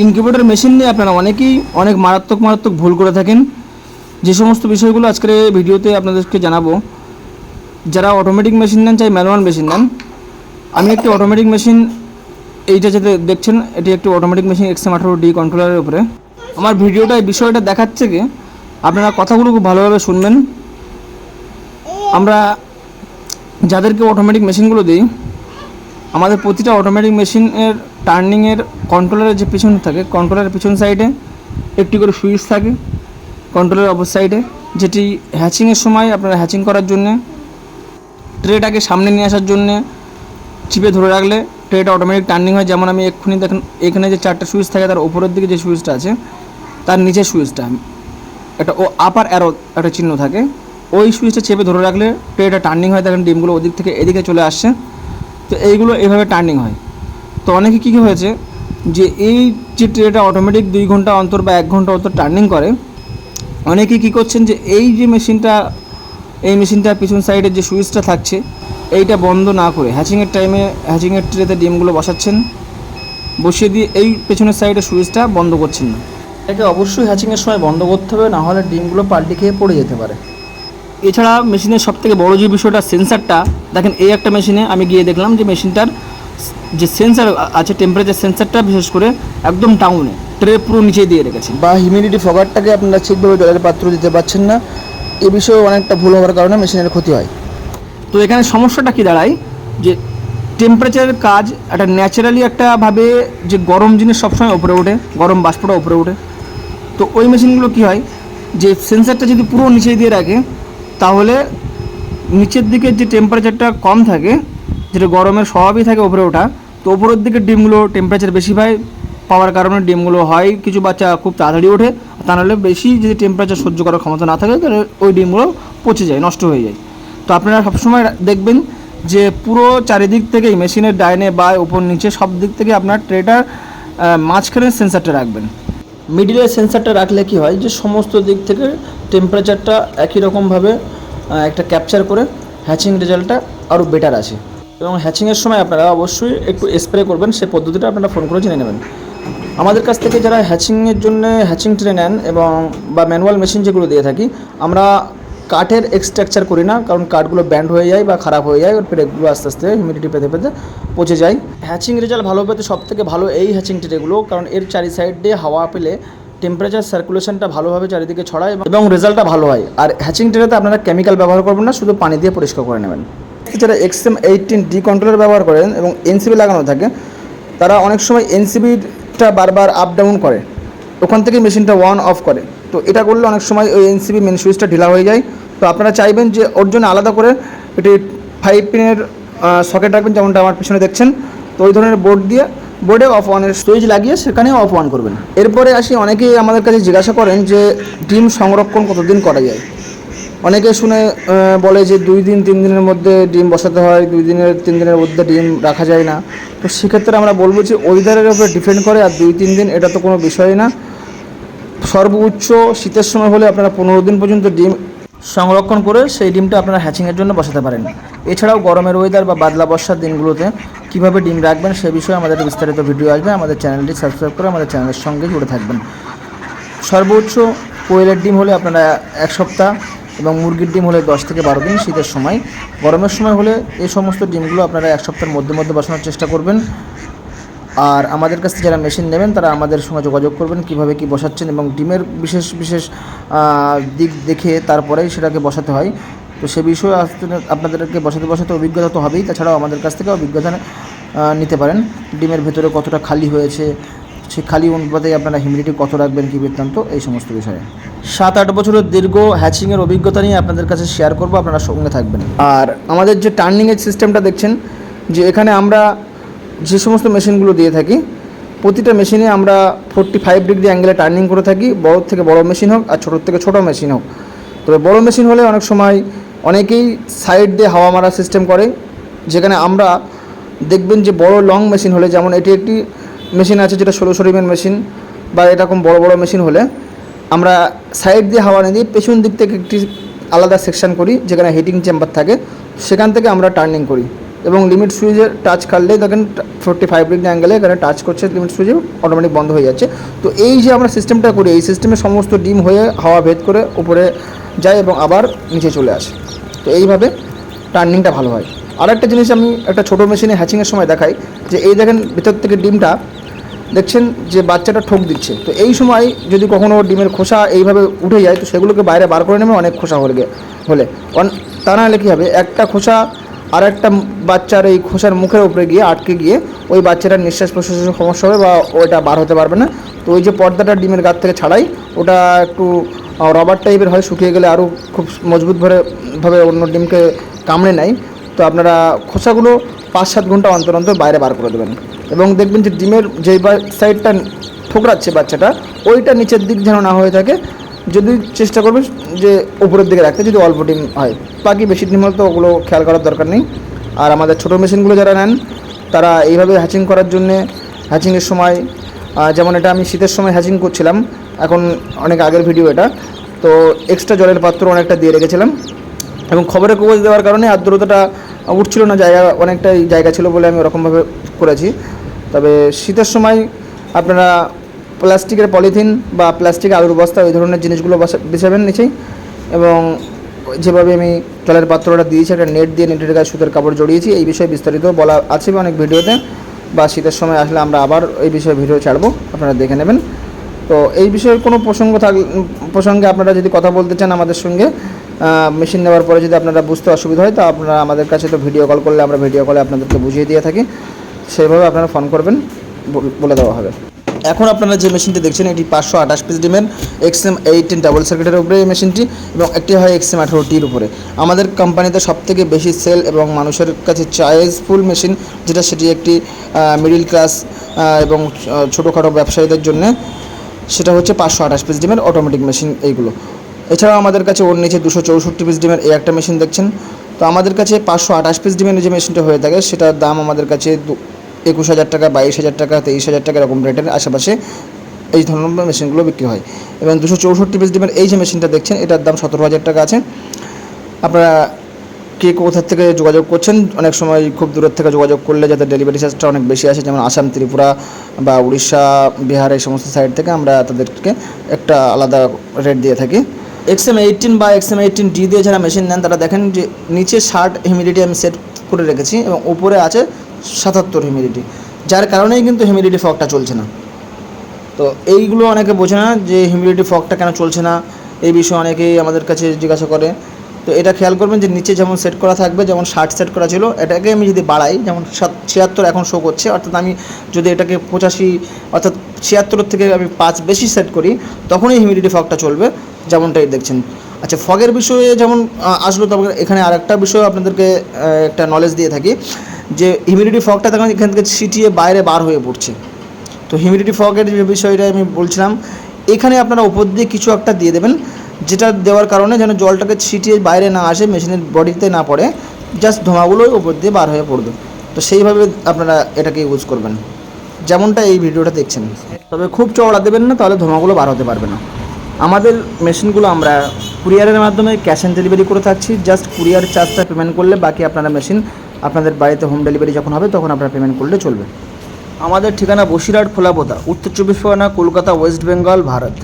Incubator machine নিয়ে আপনারা অনেকেই অনেক মারাত্মক মারাত্মক ভুল করে থাকেন। যে সমস্ত বিষয়গুলো আজকের ভিডিওতে আপনাদেরকে জানাব, যারা অটোমেটিক মেশিন নেন চাই ম্যানুয়াল মেশিন নেন, আমি একটি অটোমেটিক মেশিন এইটা যেতে দেখছেন, এটি একটি অটোমেটিক মেশিন এক্সএম আঠারো ডি কন্ট্রোলারের উপরে। আমার ভিডিওটা, এই বিষয়টা দেখাচ্ছে কি, আপনারা কথাগুলো খুব ভালোভাবে শুনবেন। আমরা যাদেরকে অটোমেটিক মেশিনগুলো দিই, আমাদের প্রতিটা অটোমেটিক মেশিনের টার্নিংয়ের কন্ট্রোলারের যে পিছন থাকে কন্ট্রোলারের পিছন সাইডে একটি করে সুইচ থাকে কন্ট্রোলের অপর সাইডে যেটি হ্যাচিংয়ের সময় আপনারা হ্যাচিং করার জন্যে ট্রেটাকে সামনে নিয়ে আসার জন্যে চিপে ধরে রাখলে ট্রেটা অটোমেটিক টার্নিং হয়। যেমন আমি এক্ষুনি দেখেন, এখানে যে চারটা সুইচ থাকে, তার উপরের দিকে যে সুইচটা আছে, তার নিচের সুইচটা একটা ও আপার অ্যারো একটা চিহ্ন থাকে। ওই সুইচটা চেপে ধরে রাখলে ট্রেটা টার্নিং হয়। দেখেন ডিমগুলো ওদিক থেকে এদিকে চলে আসছে। তো এইগুলো এইভাবে টার্নিং হয়। তো অনেকে কী কী হয়েছে? যে এই যে ট্রেটা অটোমেটিক দুই ঘণ্টা অন্তর বা এক ঘণ্টা অন্তর টার্নিং করে অনেকে কী করছেন যে এই যে মেশিনটা এই মেশিনটার পিছন সাইডের যে সুইচটা থাকছে এইটা বন্ধ না করে হ্যাচিংয়ের টাইমে হ্যাচিংয়ের ট্রেতে ডিমগুলো বসাচ্ছেন বসিয়ে দিয়ে এই পেছনের সাইডের সুইচটা বন্ধ করছেন না। এটাকে অবশ্যই হ্যাচিংয়ের সময় বন্ধ করতে হবে না হলে ডিমগুলো পাল্টি খেয়ে পড়ে যেতে পারে। এছাড়া মেশিনের সব থেকে বড়ো যে বিষয়টা সেন্সারটা দেখেন এই একটা মেশিনে আমি গিয়ে দেখলাম যে মেশিনটার যে সেন্সার আছে টেম্পারেচার সেন্সারটা বিশেষ করে একদম ডাউনে ট্রে পুরো নিচে দিয়ে রেখেছে বা হিউমিডিটি ফগারটাকে আপনারা ঠিকভাবে জলের পাত্র দিতে পারছেন না। এ বিষয়ে অনেকটা ভুল হওয়ার কারণে মেশিনের ক্ষতি হয়। তো এখানে সমস্যাটা কি দাঁড়ায়? যে টেম্পারেচারের কাজ একটা ন্যাচারালি একটা ভাবে যে গরম জিনিস সবসময় উপরে ওঠে গরম বাষ্পটা উপরে ওঠে। তো ওই মেশিনগুলো কি হয়? যে সেন্সারটা যদি পুরো নিচে দিয়ে রাখে তাহলে নিচের দিকে যে টেম্পারেচারটা কম থাকে যেটা গরমের স্বভাবই থাকে ওপরে ওঠা, তো উপরের দিকে ডিমগুলো টেম্পারেচার বেশি পায়, পাওয়ার কারণে ডিমগুলো হয়, কিছু বাচ্চা খুব তাড়াতাড়ি ওঠে তা নাহলে বেশি যদি টেম্পারেচার সহ্য করার ক্ষমতা না থাকে, তাহলে ওই ডিমগুলো পচে যায়, নষ্ট হয়ে যায়। তো আপনারা সবসময় দেখবেন যে পুরো চারিদিক থেকেই মেশিনের ডাইনে বা ওপর নিচে সব দিক থেকে আপনার ট্রেটার মাঝখানে সেন্সারটা রাখবেন। মিডিলের সেন্সারটা রাখলে কি হয় যে সমস্ত দিক থেকে টেম্পারেচারটা একই রকমভাবে একটা ক্যাপচার করে হ্যাচিং রেজাল্টটা আরও বেটার আছে। এবং হ্যাচিংয়ের সময় আপনারা অবশ্যই একটু স্প্রে করবেন সেই পদ্ধতিটা আপনারা ফোন করে জেনে নেবেন। আমাদের কাছ থেকে যারা হ্যাচিংয়ের জন্য হ্যাচিং ট্রে নেন এবং বা ম্যানুয়াল মেশিন যেগুলো দিয়ে থাকি, আমরা কাঠের এক্সট্রাকচার করি না, কারণ কাঠগুলো ব্যান্ড হয়ে যায় বা খারাপ হয়ে যায়, ওর পেরেকগুলো আস্তে আস্তে হিউমিডিটি পেতে পেতে পচে যায়। হ্যাচিং রেজাল্ট ভালো পেতে সব থেকে ভালো এই হ্যাচিং ট্রেগুলো কারণ এর চারি সাইড দিয়ে হাওয়া পেলে টেম্পারেচার সার্কুলেশনটা ভালোভাবে চারিদিকে ছড়ায় এবং রেজাল্টটা ভালো হয়। আর হ্যাচিং ট্রেতে আপনারা কেমিক্যাল ব্যবহার করবেন না, শুধু পানি দিয়ে পরিষ্কার করে নেবেন। যারা এক্সএম এইটিন ডি কন্ট্রোলার ব্যবহার করেন এবং এনসিবি লাগানো থাকে, তারা অনেক সময় এনসিবিটা বারবার আপ ডাউন করে। ওখান থেকে মেশিনটা ওয়ান অফ করে। তো এটা করলে অনেক সময় ওই এনসিবি মেন সুইচটা ঢিলা হয়ে যায়। তো আপনারা চাইবেন যে ওর জন্য আলাদা করে এটি ফাইভ পিনের সকেট রাখবেন যেমনটা আমার পিছনে দেখছেন। তো ওই ধরনের বোর্ড দিয়ে বোর্ডে অফ অনের সুইচ লাগিয়ে সেখানে অফ অন করবেন। এরপরে আসি, অনেকেই আমাদের কাছে জিজ্ঞাসা করেন যে ডিম সংরক্ষণ কতদিন করা যায়? অনেকে শুনে বলে যে দুই দিন, তিন দিনের মধ্যে ডিম বসাতে হয়, দুই দিনের, তিন দিনের মধ্যে ডিম রাখা যায় না। তো সেক্ষেত্রে আমরা বলব যে ওয়েদারের উপরে ডিপেন্ড করে, আর দুই, তিন দিন এটা তো কোনো বিষয় না। সর্বোচ্চ শীতের সময় হলে আপনারা পনেরো দিন পর্যন্ত ডিম সংরক্ষণ করে সেই ডিমটা আপনারা হ্যাচিংয়ের জন্য বসাতে পারেন। এছাড়াও গরমের ওয়েদার বা বাদলা বর্ষার দিনগুলোতে কীভাবে ডিম রাখবেন সে বিষয়ে আমাদের বিস্তারিত ভিডিও আসবে। আমাদের চ্যানেলটি সাবস্ক্রাইব করে আমাদের চ্যানেলের সঙ্গে জুড়ে থাকবেন। সর্বোচ্চ কোয়েলের ডিম হলে আপনারা এক সপ্তাহ এবং মুরগির ডিম হলে দশ থেকে বারো দিন শীতের সময়। গরমের সময় হলে এই সমস্ত ডিমগুলো আপনারা এক সপ্তাহের মধ্যে মধ্যে বসানোর চেষ্টা করবেন। আর আমাদের কাছ যারা মেশিন নেবেন, তারা আমাদের সঙ্গে যোগাযোগ করবেন, কীভাবে কি বসাচ্ছেন এবং ডিমের বিশেষ বিশেষ দিক দেখে তারপরেই সেটাকে বসাতে হয়। তো সে বিষয়ে আপনাদেরকে বসাতে বসাতে অভিজ্ঞতা তো হবেই। তাছাড়াও আমাদের কাছ থেকে অভিজ্ঞতা নিতে পারেন। ডিমের ভেতরে কতটা খালি হয়েছে সেই খালি অনুপাতে আপনারা হিউমিডিটি কত রাখবেন কী বৃত্তান্ত এই সমস্ত বিষয়ে। সাত আট বছরের দীর্ঘ হ্যাচিংয়ের অভিজ্ঞতা নিয়ে আপনাদের কাছে শেয়ার করব আপনারা সঙ্গে থাকবেন। আর আমাদের যে টার্নিংয়ের সিস্টেমটা দেখছেন যে এখানে আমরা যে সমস্ত মেশিনগুলো দিয়ে থাকি প্রতিটা মেশিনে আমরা ফোরটি ফাইভ ডিগ্রি অ্যাঙ্গেলে টার্নিং করে থাকি বড় থেকে বড় মেশিন হোক আর ছোটোর থেকে ছোটো মেশিন হোক। তবে বড় মেশিন হলে অনেক সময় অনেকেই সাইড দিয়ে হাওয়া মারা সিস্টেম করে যেখানে আমরা দেখবেন যে বড় লং মেশিন হলে যেমন এটি একটি মেশিন আছে যেটা ষোলো সরিমের মেশিন বা এরকম বড় বড় মেশিন হলে আমরা সাইড দিয়ে হাওয়া নিয়ে পেছন দিক থেকে একটি আলাদা সেকশন করি যেখানে হিটিং চেম্বার থাকে। সেখান থেকে আমরা টার্নিং করি এবং লিমিট সুইচে টাচ করলেই দেখেন ফোর্টি ফাইভ ডিগ্রি অ্যাঙ্গেলে এখানে টাচ করছে লিমিট সুইচে অটোমেটিক বন্ধ হয়ে যাচ্ছে। তো এই যে আমরা সিস্টেমটা করি, এই সিস্টেমে সমস্ত ডিম হয়ে হাওয়া ভেদ করে উপরে যায় এবং আবার নিচে চলে আসে। তো এইভাবে টার্নিংটা ভালো হয়। আর একটা জিনিস আমি একটা ছোটো মেশিনে হ্যাচিংয়ের সময় দেখাই যে এই দেখেন ভেতর থেকে ডিমটা দেখছেন যে বাচ্চাটা ঠোক দিচ্ছে। তো এই সময় যদি কখনো ডিমের খোসা এইভাবে উঠে যায়, তো সেগুলোকে বাইরে বার করে নেবে, অনেক খোসা হলে। হলে তা না হলে কী হবে? একটা খোসা আর একটা বাচ্চার এই খোসার মুখের উপরে গিয়ে আটকে গিয়ে ওই বাচ্চাটার নিঃশ্বাস প্রশ্বাসের সমস্যা হবে বা ওটা বার হতে পারবে না। তো ওই যে পর্দাটা ডিমের গাত থেকে ছাড়াই, ওটা একটু রবার টাইপের হয়, শুকিয়ে গেলে আরও খুব মজবুত ভরে ভাবে অন্য ডিমকে কামড়ে নেয়। তো আপনারা খোসাগুলো পাঁচ সাত ঘণ্টা অন্তর অন্তর বাইরে বার করে দেবেন। এবং দেখবেন যে ডিমের যেই সাইডটা ঠোকরাচ্ছে বাচ্চাটা, ওইটা নিচের দিক যেন না হয়ে থাকে, যদি চেষ্টা করবেন যে উপরের দিকে রাখতে, যদি অল্প ডিম হয়। বাকি বেশি ডিম হলে তো ওগুলো খেয়াল করার দরকার নেই। আর আমাদের ছোটো মেশিনগুলো যারা নেন, তারা এইভাবে হ্যাচিং করার জন্যে হ্যাচিংয়ের সময় যেমন এটা আমি শীতের সময় হ্যাচিং করছিলাম, এখন অনেক আগের ভিডিও এটা। তো এক্সট্রা জলের পাত্র অনেকটা দিয়ে রেখেছিলাম। এবং খবরের কাগজ দেওয়ার কারণে আর্দ্রতাটা উঠছিল না, জায়গা অনেকটাই জায়গা ছিল বলে আমি ওরকমভাবে করেছি। তবে শীতের সময় আপনারা প্লাস্টিকের পলিথিন বা প্লাস্টিক আলুর বস্তা ওই ধরনের জিনিসগুলো বিছাবেন নিচেই এবং যেভাবে আমি জলের পাত্রটা দিয়েছি, একটা নেট দিয়ে নেটের গায়ে সুতের কাপড় জড়িয়েছি, এই বিষয়ে বিস্তারিত বলা আছে অনেক ভিডিওতে বা শীতের সময় আসলে আমরা আবার এই বিষয়ে ভিডিও ছাড়বো, আপনারা দেখে নেবেন। তো এই বিষয়ে কোনো প্রসঙ্গ থাক, প্রসঙ্গে আপনারা যদি কথা বলতে চান আমাদের সঙ্গে মেশিন নেওয়ার পরে যদি আপনারা বুঝতে অসুবিধা হয়, তো আপনারা আমাদের কাছে তো ভিডিও কল করলে আমরা ভিডিও কলে আপনাদেরকে বুঝিয়ে দিয়ে থাকি। সেইভাবে আপনারা ফোন করবেন, বলে দেওয়া হবে। এখন আপনারা যে মেশিনটি দেখছেন, এটি পাঁচশো আঠাশ পিস ডিমের এক্সএম এইটিন ডাবল সার্কিটের উপরে এই মেশিনটি এবং একটি হয় এক্সএম আঠারোটির উপরে। আমাদের কোম্পানিতে সবথেকে বেশি সেল এবং মানুষের কাছে চয়েসফুল মেশিন যেটা সেটি একটি মিডিল ক্লাস এবং ছোটোখাটো ব্যবসায়ীদের জন্য, সেটা হচ্ছে পাঁচশো আঠাশ পিস ডিমের অটোমেটিক মেশিন এইগুলো। এছাড়াও আমাদের কাছে ওর নিচে দুশো চৌষট্টি পিস ডিমের এই একটা মেশিন দেখছেন। তো আমাদের কাছে পাঁচশো আঠাশ পিস ডিমের যে মেশিনটা হয়ে থাকে, সেটার দাম আমাদের কাছে একুশ হাজার টাকা, বাইশ হাজার টাকা, তেইশ হাজার টাকা এরকম রেটের আশেপাশে এই ধরনের মেশিনগুলো বিক্রি হয়। এবং দুশো চৌষট্টি পিস ডিমের এই যে মেশিনটা দেখছেন, এটার দাম সতেরো হাজার টাকা আছে। আপনারা কে কোথা থেকে যোগাযোগ করছেন, অনেক সময় খুব দূরের থেকে যোগাযোগ করলে যাতে ডেলিভারি চার্জটা অনেক বেশি আসে, যেমন আসাম, ত্রিপুরা বা উড়িষ্যা, বিহার, এই সমস্ত সাইড থেকে আমরা তাদেরকে একটা আলাদা রেট দিয়ে থাকি। এক্সএম এইটিন বা এক্সএম এইটিন ডি দিয়ে যারা মেশিন নেন, তারা দেখেন যে নিচে ষাট হিউমিডিটি আমি সেট করে রেখেছি এবং উপরে আছে সাতাত্তর হিউমিডিটি যার কারণেই কিন্তু হিউমিডিটি ফগটা চলছে না। তো এইগুলো অনেকে বোঝে না যে হিউমিডিটি ফগটা কেন চলছে না, এই বিষয়ে অনেকেই আমাদের কাছে জিজ্ঞাসা করে। তো এটা খেয়াল করবেন যে নিচে যেমন সেট করা থাকবে, যেমন ষাট সেট করা ছিল, এটাকে আমি যদি বাড়াই, যেমন সাত, ছিয়াত্তর এখন শো করছে, অর্থাৎ আমি যদি এটাকে পঁচাশি, অর্থাৎ ছিয়াত্তরের থেকে আমি পাঁচ বেশি সেট করি, তখনই হিউমিডিটি ফগটা চলবে। যেমনটাই দেখছেন। আচ্ছা ফগের বিষয়ে যেমন আসলো তবে এখানে আরেকটা বিষয় আপনাদেরকে একটা নলেজ দিয়ে থাকি, যে হিউমিডিটি ফগটা তখন এখান থেকে ছিটিয়ে বাইরে বার হয়ে পড়ছে। তো হিউমিডিটি ফগের যে বিষয়টা আমি বলছিলাম, এখানে আপনারা উপর দিয়ে কিছু একটা দিয়ে দেবেন, যেটা দেওয়ার কারণে যেন জলটাকে ছিটিয়ে বাইরে না আসে মেশিনের বডিতে না পড়ে জাস্ট ধোঁয়াগুলোই উপর দিয়ে বার হয়ে পড়বে। তো সেইভাবে আপনারা এটাকে ইউজ করবেন। যেমনটা এই ভিডিওটা দেখছেন। তবে খুব চওড়া দেবেন না, তাহলে ধোঁয়াগুলো বার হতে পারবে না। আমাদের মেশিনগুলো আমরা কুরিয়ারের মাধ্যমে ক্যাশ অন ডেলিভারি করে থাকছি। জাস্ট কুরিয়ার চার্জটা পেমেন্ট করলে বাকি আপনারা মেশিন আপনাদের বাড়িতে হোম ডেলিভারি যখন হবে তখন আপনারা পেমেন্ট করলে চলবে। আমাদের ঠিকানা বসিরহাট, খোলাপোতা, উত্তর চব্বিশ পরগনা, কলকাতা ওয়েস্ট বেঙ্গল ভারত।